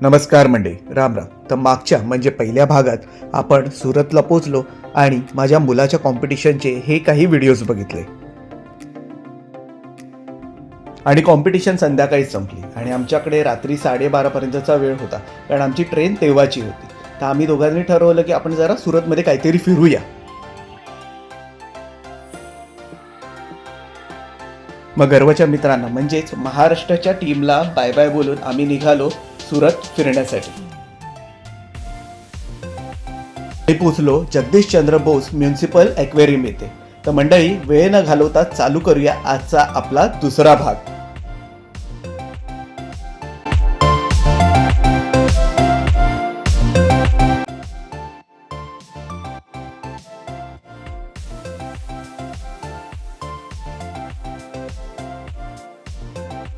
नमस्कार मंडळी राम राम. तर मागच्या म्हणजे पहिल्या भागात आपण सुरतला पोचलो आणि माझ्या मुलाच्या कॉम्पिटिशनचे हे काही व्हिडिओज बघितले. आणि कॉम्पिटिशन संध्याकाळी संपली. आणि आमच्याकडे रात्री साडेबारापर्यंतचा वेळ होता. कारण आमची ट्रेन तेव्हाची होती. तर आम्ही दोघांनी ठरवलं की आपण जरा सुरतमध्ये काहीतरी फिरूया. मग गर्वच्या मित्रांना म्हणजेच महाराष्ट्राच्या टीमला बाय बाय बोलून आम्ही निघालो. सुरत फिरण्यासाठी. मी पोचलो जगदीश चंद्र बोस म्युन्सिपल ॲक्वेरियम येथे. तर मंडळी वेळ न घालवता चालू करूया आजचा आपला दुसरा भाग.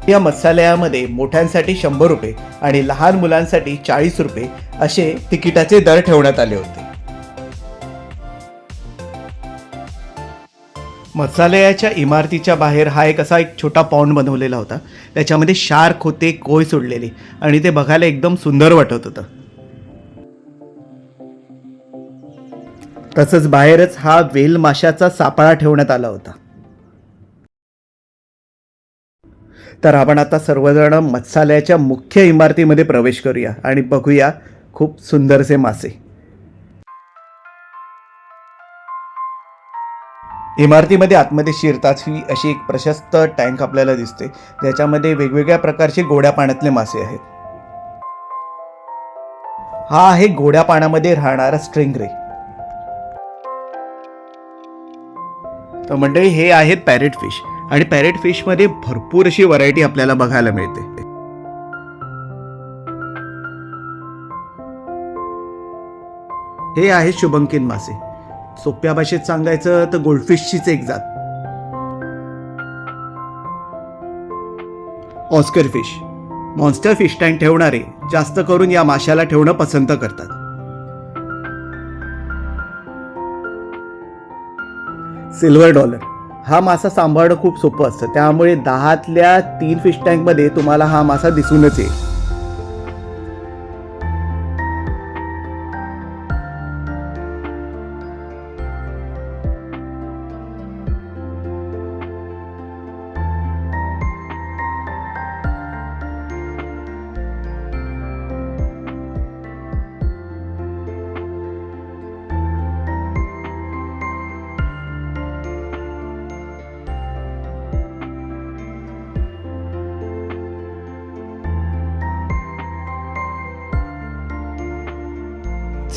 या मत्स्यालयामध्ये मोठ्यांसाठी शंभर रुपये आणि लहान मुलांसाठी चाळीस रुपये असे तिकिटाचे दर ठेवण्यात आले होते. मत्स्यालयाच्या इमारतीच्या बाहेर हा एक असा एक छोटा पॉन्ड बनवलेला होता. त्याच्यामध्ये शार्क होते कोय सोडलेले आणि ते बघायला एकदम सुंदर वाटत होतं. तसंच बाहेरच हा वेल माशाचा सापळा ठेवण्यात आला होता. तर आपण आता सर्वजण मत्स्यालयाच्या मुख्य इमारतीमध्ये प्रवेश करूया आणि बघूया खूप सुंदरसे मासे. इमारतीमध्ये आतमध्ये शिरताच ही अशी एक प्रशस्त टँक आपल्याला दिसते. ज्याच्यामध्ये वेगवेगळ्या प्रकारचे गोड्या पाण्यातले मासे आहेत. हा आहे गोड्या पाण्यामध्ये राहणारा स्ट्रिंग रे. तर मंडळी हे आहेत पॅरेट फिश. आणि पॅरेट फिशमध्ये भरपूर अशी व्हरायटी आपल्याला बघायला मिळते. हे आहे शुभंकिन मासे. सोप्या भाषेत सांगायचं तर गोल्डफिशचीच एक जात. Oscar fish monster fish tank ठेवणारे जास्त करून या माशाला ठेवणं पसंत करतात. सिल्वर डॉलर हा मासा सांभाळणं खूप सोपं असतं. त्यामुळे दहातल्या तीन फिश टँकमध्ये तुम्हाला हा मासा दिसूनच येईल.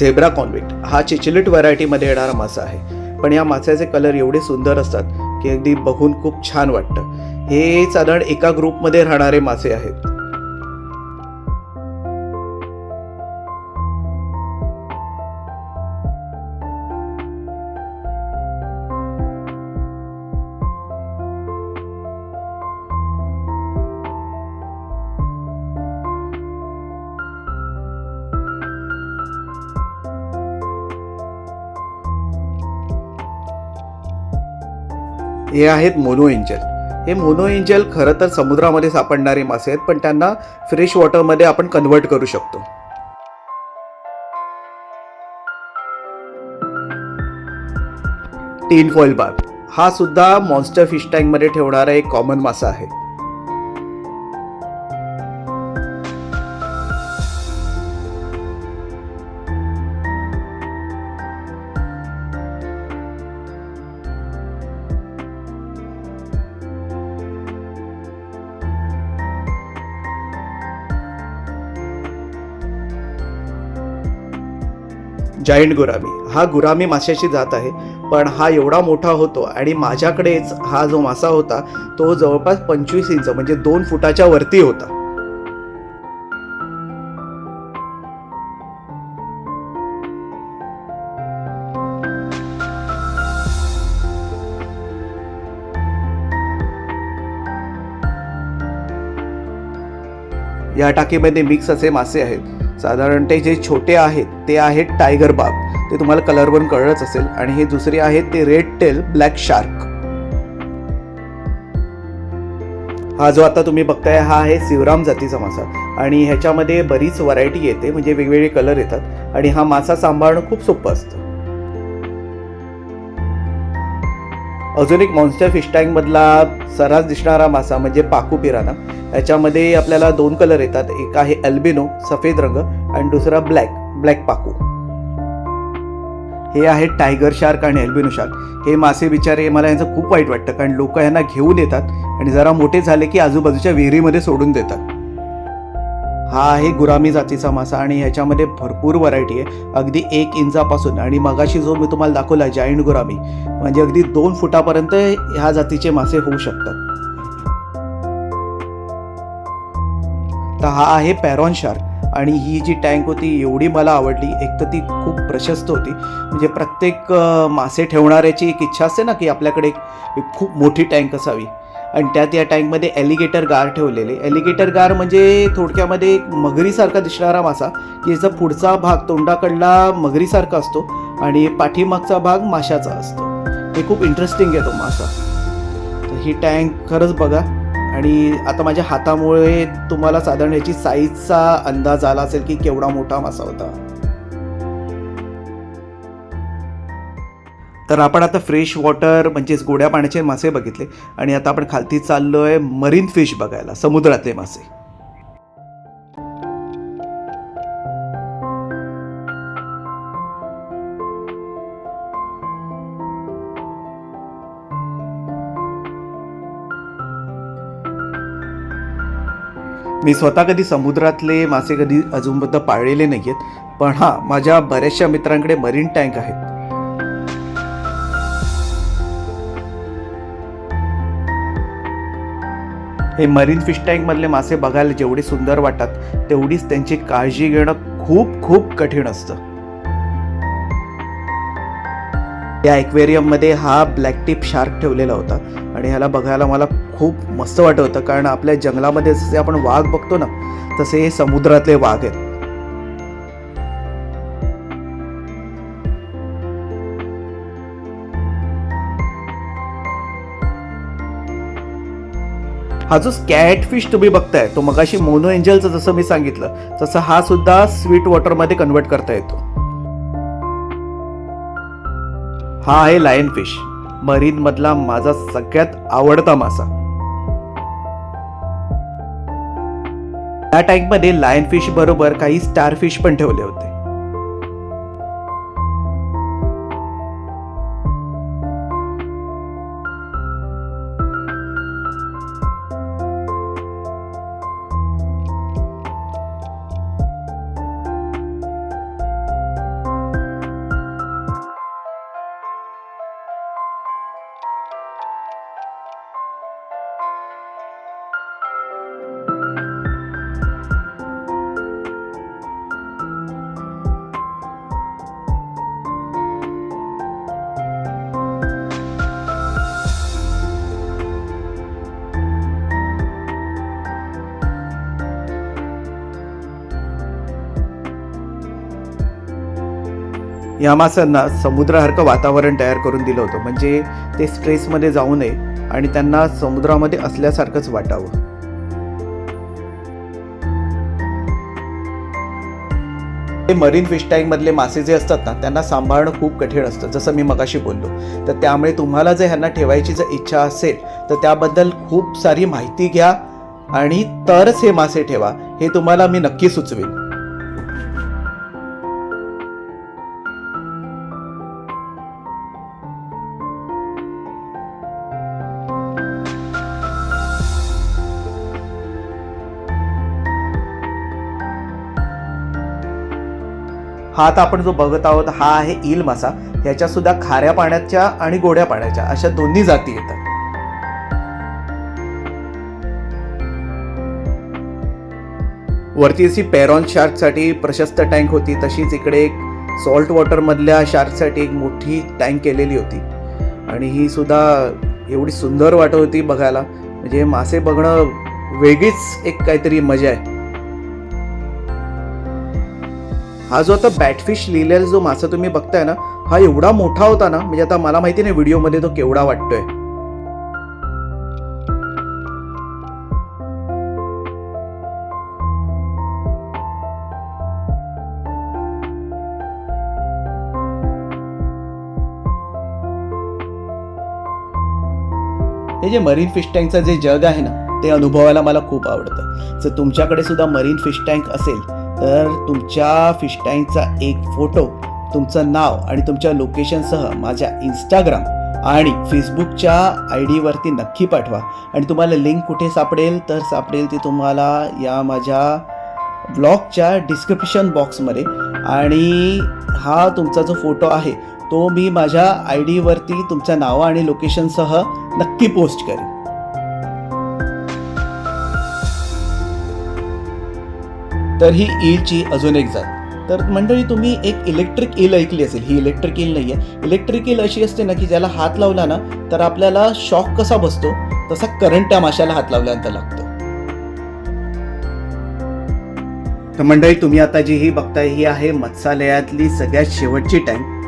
झेब्रा कॉन्व्हिक्ट हा चिचिलिट व्हरायटीमध्ये येणारा मासा आहे. पण या माशाचे कलर एवढे सुंदर असतात की अगदी बघून खूप छान वाटतं. हे साधारण एका ग्रुपमध्ये राहणारे मासे आहेत. हे आहेत मोनो एंजल. हे मोनो एंजल खरं तर समुद्रामध्ये सापडणारे मासे आहेत पण त्यांना फ्रेश वॉटरमध्ये आपण कन्वर्ट करू शकतो. टीन फॉईल बाग हा सुद्धा मॉन्स्टर फिश टँकमध्ये ठेवणारा एक कॉमन मासा आहे. Giant gourami. हा गुरामी माशाची जात आहे. पण हा एवढा मोठा होतो आणि माझ्याकडेच हा जो मासा होता तो जवळपास पंचवीस इंच म्हणजे दोन फुटाच्या वरती होता. या टाकीमध्ये मिक्स असे मासे आहेत. साधारण ते जे छोटे आहेत ते आहेत टायगर बाब ते तुम्हाला कलरवरून कळलंच असेल. आणि हे दुसरे आहेत ते रेड टेल ब्लॅक शार्क हा जो आता तुम्ही बघताय हा आहे शिवराम जातीचा मासा. आणि ह्याच्यामध्ये बरीच व्हरायटी येते म्हणजे वेगवेगळे कलर येतात. आणि हा मासा सांभाळणं खूप सोपं असतं. अजून एक मॉन्स्टर फिश टँकमधला सर्रास दिसणारा मासा म्हणजे पाकू पिराना. याच्यामध्ये आपल्याला दोन कलर येतात. एक आहे अल्बिनो सफेद रंग आणि दुसरा ब्लॅक ब्लॅक पाकू. हे आहे टायगर शार्क आणि एल्बिनो शार्क हे मासे बिचारे मला यांचं खूप वाईट वाटतं कारण लोक यांना घेऊन येतात आणि जरा मोठे झाले की आजूबाजूच्या विहिरीमध्ये सोडून देतात. हा आहे गुरामी जातीचा मासा आणि ह्याच्यामध्ये भरपूर व्हरायटी आहे. अगदी एक इंचापासून आणि मगाशी जो मी तुम्हाला दाखवला जाईंट गुरामी म्हणजे अगदी दोन फुटापर्यंत ह्या जातीचे मासे होऊ शकतात. तर हा आहे पॅरॉन शार्क आणि ही जी टँक होती एवढी मला आवडली. एक तर ती खूप प्रशस्त होती. म्हणजे प्रत्येक मासे ठेवणाऱ्याची एक इच्छा असते ना की आपल्याकडे एक खूप मोठी टँक असावी. आणि त्यात या टँकमध्ये एलिगेटर गार ठेवलेले. एलिगेटर गार म्हणजे थोडक्यामध्ये एक मगरीसारखा दिसणारा मासा की याचा पुढचा भाग तोंडाकडला मगरीसारखा असतो आणि पाठीमागचा भाग माशाचा असतो. हे खूप इंटरेस्टिंग आहे तो मासा. तर ही टँक खरंच बघा. आणि आता माझ्या हातामुळे तुम्हाला साधारण याची साईजचा अंदाज आला असेल की केवढा मोठा मासा होता. तर आपण आता फ्रेश वॉटर म्हणजेच गोड्या पाण्याचे मासे बघितले. आणि आता आपण खालती चाललो आहे मरीन फिश बघायला समुद्रातले मासे. मी स्वतः कधी समुद्रातले मासे कधी अजूनपर्यंत पाळलेले नाही आहेत पण हां माझ्या बऱ्याचशा मित्रांकडे मरीन टँक आहेत. हे मरीन फिश टँकमधले मासे बघायला जेवढे सुंदर वाटतात तेवढीच त्यांची काळजी घेणं खूप खूप कठीण असतं. या ॲक्वेरियममध्ये हा ब्लॅक टिप शार्क ठेवलेला होता. आणि ह्याला बघायला मला खूप मस्त वाटत होतं कारण आपल्या जंगलामध्ये जसे आपण वाघ बघतो ना तसे हे समुद्रातले वाघ आहेत. हा जो स्कॅट फिश तुम्ही बघताय तो मगाशी मोनो एंजलचं जसं मी सांगितलं तसं हा सुद्धा स्वीट वॉटरमध्ये कन्वर्ट करता येतो. हा आहे लायन फिश मरीन मधला माझा सगळ्यात आवडता मासा. या टँकमध्ये लायन फिश बरोबर काही स्टार फिश पण ठेवले होते. या मासांना समुद्रासारखं वातावरण तयार करून दिलं होतं. म्हणजे ते स्ट्रेसमध्ये जाऊ नये आणि त्यांना समुद्रामध्ये असल्यासारखंच वाटावं. ते मरीन फिश टँकमधले मासे जे असतात ना त्यांना सांभाळणं खूप कठीण असतं. जसं मी मगाशी बोललो. तर त्यामुळे तुम्हाला जर ह्यांना ठेवायची जर इच्छा असेल तर त्याबद्दल खूप सारी माहिती घ्या आणि तरच हे मासे ठेवा हे तुम्हाला मी नक्की सुचवेन. हा आता आपण जो बघत आहोत हा आहे ईल मासा ह्याच्या सुद्धा खाऱ्या पाण्याच्या आणि गोड्या पाण्याच्या अशा दोन्ही जाती येतात. वरती अशी पॅरॉन शार्कसाठी प्रशस्त टँक होती. तशीच इकडे एक सॉल्ट वॉटरमधल्या शार्कसाठी एक मोठी टँक केलेली होती. आणि ही सुद्धा एवढी सुंदर वाटत होती बघायला. म्हणजे मासे बघणं वेगळीच एक काहीतरी मजा आहे. हा जो आता बॅटफिश लिहिलेला जो मासा तुम्ही बघताय ना हा एवढा मोठा होता ना म्हणजे आता मला माहिती नाही व्हिडिओमध्ये तो केवढा वाटतोय. हे जे मरीन फिश टँकचं जे जग आहे ना ते अनुभवायला मला खूप आवडतं. जर तुमच्याकडे सुद्धा मरीन फिश टँक असेल तर तुमच्या फिश एक फोटो तुमचं नाव आणि तुमच्या लोकेशनसह माझ्या इंस्टाग्राम आणि फेसबुकच्या आय डीवरती नक्की पाठवा. आणि तुम्हाला लिंक कुठे सापडेल तर सापडेल ती तुम्हाला या माझ्या ब्लॉगच्या डिस्क्रिप्शन बॉक्समध्ये आणि हा तुमचा जो फोटो आहे तो मी माझ्या आय डीवरती तुमच्या नाव आणि लोकेशनसह नक्की पोस्ट करेन. तर ही ईलची अजून एक जात. तर मंडळी तुम्ही एक इलेक्ट्रिक ईल ऐकली असेल. ही इलेक्ट्रिक ईल नाही आहे इलेक्ट्रिक ईल अशी असते ना की ज्याला हात लावला ना तर आपल्याला शॉक कसा बसतो? तसा करंट त्या माशाला हात लावल्यानंतर लागतो. तर मंडळी तुम्ही आता जी ही बघताय ही आहे मत्स्यालयातली सगळ्यात शेवटची टँक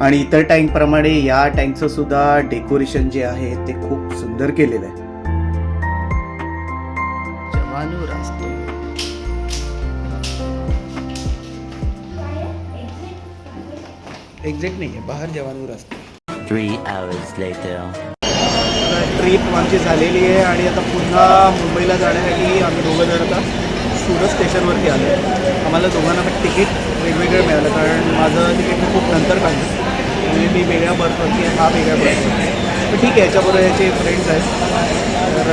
आणि इतर टँक प्रमाणे या टँकचं सुद्धा डेकोरेशन जे आहे ते खूप सुंदर केलेलं आहे. एक्झॅक्ट नाही आहे बाहेर जवानू रास्ते Three hours later. ट्रिप आमची झालेली आहे आणि आता पुन्हा मुंबईला जाण्यासाठी आम्ही दोघं जण आता सुरत स्टेशनवरती आलो आम्हाला दोघांना पण तिकीट वेगवेगळं मिळालं कारण माझं तिकीट मी खूप नंतर काढलं. म्हणजे मी वेगळ्या बर्थवरती आहे, हा वेगळ्या बर्थवरती तर ठीक आहे याच्याबरोबर याचे फ्रेंड्स आहेत. तर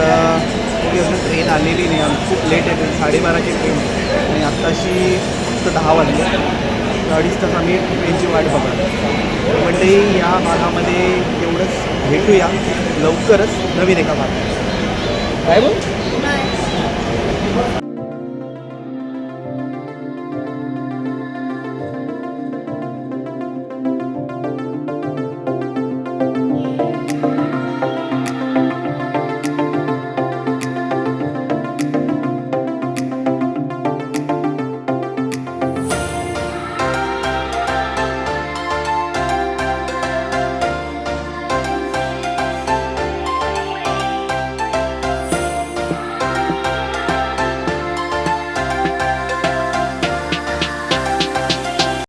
तरी अजून ट्रेन आलेली नाही आम्ही. खूप लेट आहे साडेबाराची ट्रेन. आणि आत्ताशी फक्त दहा वाजले. अडीच तास आम्ही ट्रेनची वाट बघतो म्हणजे या भागामध्ये एवढंच भेटूया. लवकरच नवीन एका भागात. काय बोल